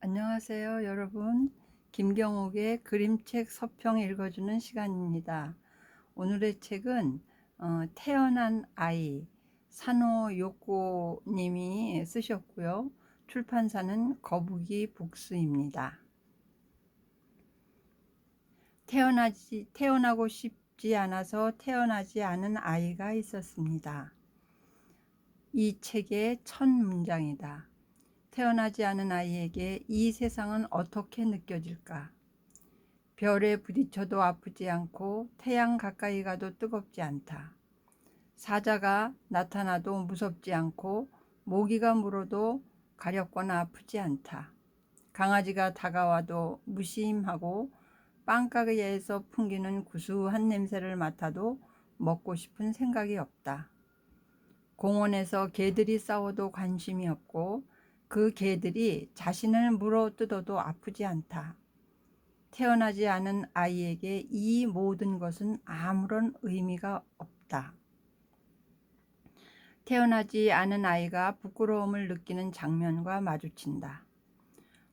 안녕하세요, 여러분. 김경옥의 그림책 서평 읽어주는 시간입니다. 오늘의 책은 어, 태어난 아이 산호 요코 님이 쓰셨고요. 출판사는 거북이 북스입니다. 태어나지 태어나고 싶지 않아서 태어나지 않은 아이가 있었습니다. 이 책의 첫 문장이다. 태어나지 않은 아이에게 이 세상은 어떻게 느껴질까? 별에 부딪혀도 아프지 않고 태양 가까이 가도 뜨겁지 않다. 사자가 나타나도 무섭지 않고 모기가 물어도 가렵거나 아프지 않다. 강아지가 다가와도 무심하고 빵가게에서 풍기는 구수한 냄새를 맡아도 먹고 싶은 생각이 없다. 공원에서 개들이 싸워도 관심이 없고 그 개들이 자신을 물어 뜯어도 아프지 않다. 태어나지 않은 아이에게 이 모든 것은 아무런 의미가 없다. 태어나지 않은 아이가 부끄러움을 느끼는 장면과 마주친다.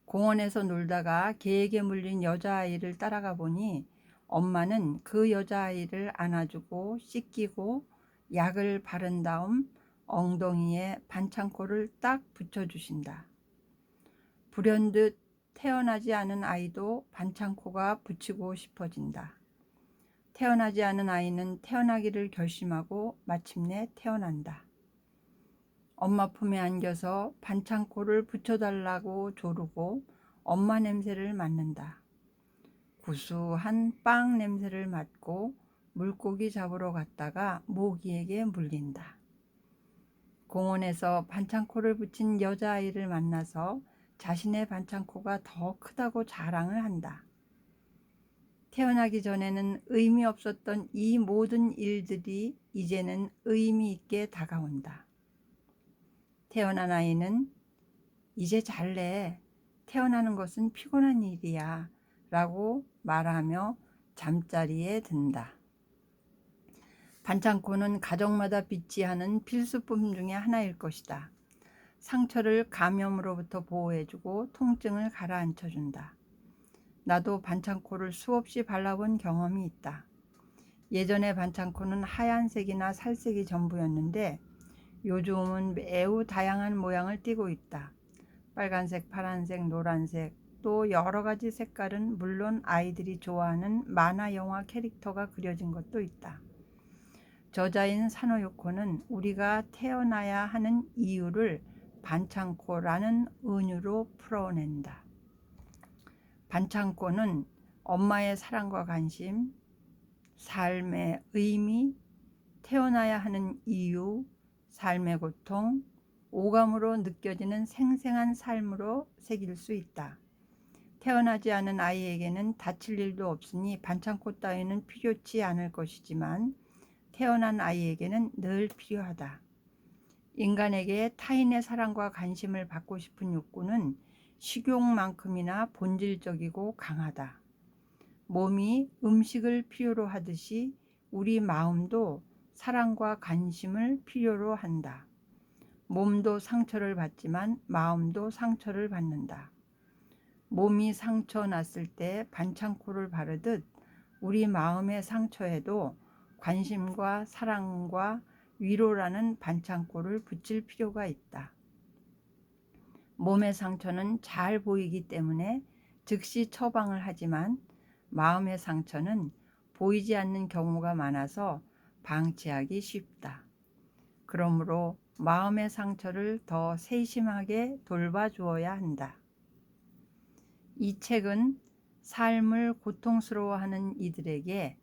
공원에서 놀다가 개에게 물린 여자아이를 따라가 보니 엄마는 그 여자아이를 안아주고 씻기고 약을 바른 다음 엉덩이에 반창고를 딱 붙여주신다. 불현듯 태어나지 않은 아이도 반창고가 붙이고 싶어진다. 태어나지 않은 아이는 태어나기를 결심하고 마침내 태어난다. 엄마 품에 안겨서 반창고를 붙여달라고 조르고 엄마 냄새를 맡는다. 구수한 빵 냄새를 맡고 물고기 잡으러 갔다가 모기에게 물린다. 공원에서 반창고를 붙인 여자아이를 만나서 자신의 반창고가 더 크다고 자랑을 한다. 태어나기 전에는 의미 없었던 이 모든 일들이 이제는 의미 있게 다가온다. 태어난 아이는 이제 잘래. 태어나는 것은 피곤한 일이야. 라고 말하며 잠자리에 든다. 반창고는 가정마다 비치하는 필수품 중의 하나일 것이다. 상처를 감염으로부터 보호해주고 통증을 가라앉혀준다. 나도 반창고를 수없이 발라본 경험이 있다. 예전에 반창고는 하얀색이나 살색이 전부였는데 요즘은 매우 다양한 모양을 띠고 있다. 빨간색, 파란색, 노란색, 또 여러 가지 색깔은 물론 아이들이 좋아하는 만화 영화 캐릭터가 그려진 것도 있다. 저자인 사노요코는 우리가 태어나야 하는 이유를 반창고라는 은유로 풀어낸다. 반창고는 엄마의 사랑과 관심, 삶의 의미, 태어나야 하는 이유, 삶의 고통, 오감으로 느껴지는 생생한 삶으로 새길 수 있다. 태어나지 않은 아이에게는 다칠 일도 없으니 반창고 따위는 필요치 않을 것이지만 태어난 아이에게는 늘 필요하다. 인간에게 타인의 사랑과 관심을 받고 싶은 욕구는 식욕만큼이나 본질적이고 강하다. 몸이 음식을 필요로 하듯이 우리 마음도 사랑과 관심을 필요로 한다. 몸도 상처를 받지만 마음도 상처를 받는다. 몸이 상처 났을 때 반창고를 바르듯 우리 마음의 상처에도 관심과 사랑과 위로라는 반창고를 붙일 필요가 있다. 몸의 상처는 잘 보이기 때문에 즉시 처방을 하지만 마음의 상처는 보이지 않는 경우가 많아서 방치하기 쉽다. 그러므로 마음의 상처를 더 세심하게 돌봐주어야 한다. 이 책은 삶을 고통스러워하는 이들에게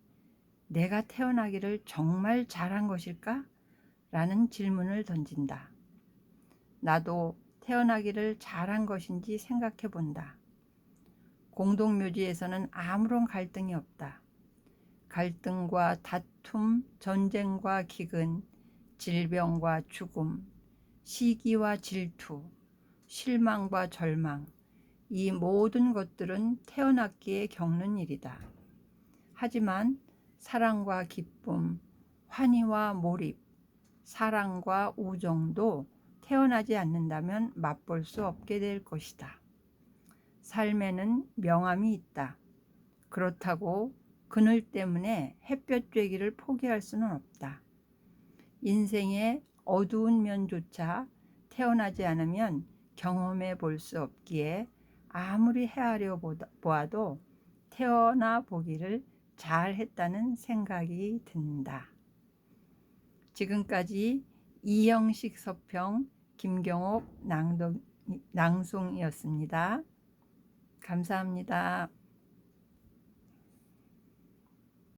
내가 태어나기를 정말 잘한 것일까? 라는 질문을 던진다. 나도 태어나기를 잘한 것인지 생각해 본다. 공동묘지에서는 아무런 갈등이 없다. 갈등과 다툼, 전쟁과 기근, 질병과 죽음, 시기와 질투, 실망과 절망, 이 모든 것들은 태어났기에 겪는 일이다. 하지만 사랑과 기쁨, 환희와 몰입, 사랑과 우정도 태어나지 않는다면 맛볼 수 없게 될 것이다. 삶에는 명암이 있다. 그렇다고 그늘 때문에 햇볕 쬐기를 포기할 수는 없다. 인생의 어두운 면조차 태어나지 않으면 경험해 볼 수 없기에 아무리 헤아려 보아도 태어나 보기를 잘 했다는 생각이 든다. 지금까지 이영식 서평 김경옥 낭독, 낭송이었습니다. 감사합니다.